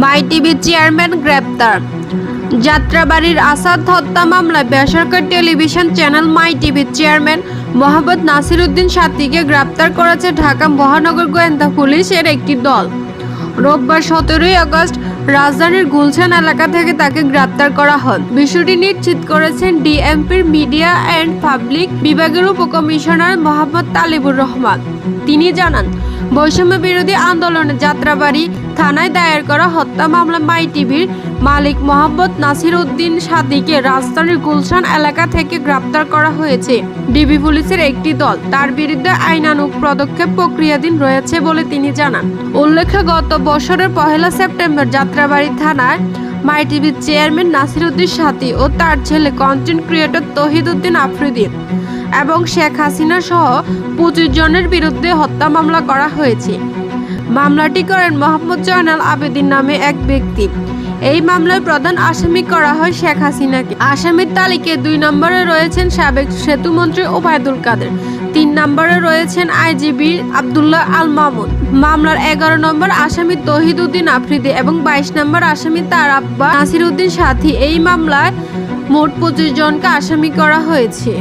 মাই টিভির চেয়ারম্যান গ্রেপ্তার। যাত্রাবাড়ির আসাদ হত্যা মামলায় বেসরকারি টেলিভিশন চ্যানেল মাই টিভির চেয়ারম্যান মোহাম্মদ নাসিরুদ্দিন সাত্তিকে গ্রেপ্তার করেছে ঢাকা মহানগর গোয়েন্দা পুলিশের একটি দল। রোববার সতেরোই আগস্ট রাজধানীর গুলশান এলাকা থেকে তাকে গ্রেপ্তার করা হয়। বিষয়টি নিশ্চিত করেছেন ডিএমপির মিডিয়া অ্যান্ড পাবলিক বিভাগের উপকমিশনার মোহাম্মদ তালিবুর রহমান। তিনি জানান, বৈষম্য বিরোধী আন্দোলনে যাত্রাবাড়ি থানায় দায়ের করা হত্যা মামলা মাই টিভির মালিক মোহাম্মদ নাসির উদ্দিন সাদিকে রাজধানীর গুলশান এলাকা থেকে গ্রেপ্তার করা হয়েছে। ডিবি পুলিশের একটি দল, তার বিরুদ্ধে আইনানুগ পদক্ষেপ প্রক্রিয়াধীন রয়েছে বলে তিনি জানান। উল্লেখ্য, গত বছরের পহেলা সেপ্টেম্বর যাত্রাবাড়ি থানায় মাই টিভির চেয়ারম্যান নাসিরুদ্দিন সাথী ও তার ছেলে কন্টেন্ট ক্রিয়েটর তহিদ উদ্দিন আফ্রিদি এবং শেখ হাসিনা সহ পঁচিশ জনের বিরুদ্ধে হত্যা মামলা করা হয়েছে। মামলাটি করেন মোহাম্মদ জয়নাল আবেদিন নামে এক ব্যক্তি। এই মামলায় প্রধান আসামি করা হয় শেখ হাসিনাকে। আসামির তালিকায় দুই নম্বরে রয়েছেন সাবেক সেতুমন্ত্রী ওবায়দুল কাদের, তিন নম্বরে রয়েছেন আইজিবি আবদুল্লাহ আল মামুন। মামলার এগারো নম্বর আসামি তহিদ উদ্দিন আফ্রিদি এবং বাইশ নম্বর আসামি তার আব্বা নাসির উদ্দিন সাথী। এই মামলায় মোট পঁচিশ জনকে আসামি করা হয়েছে।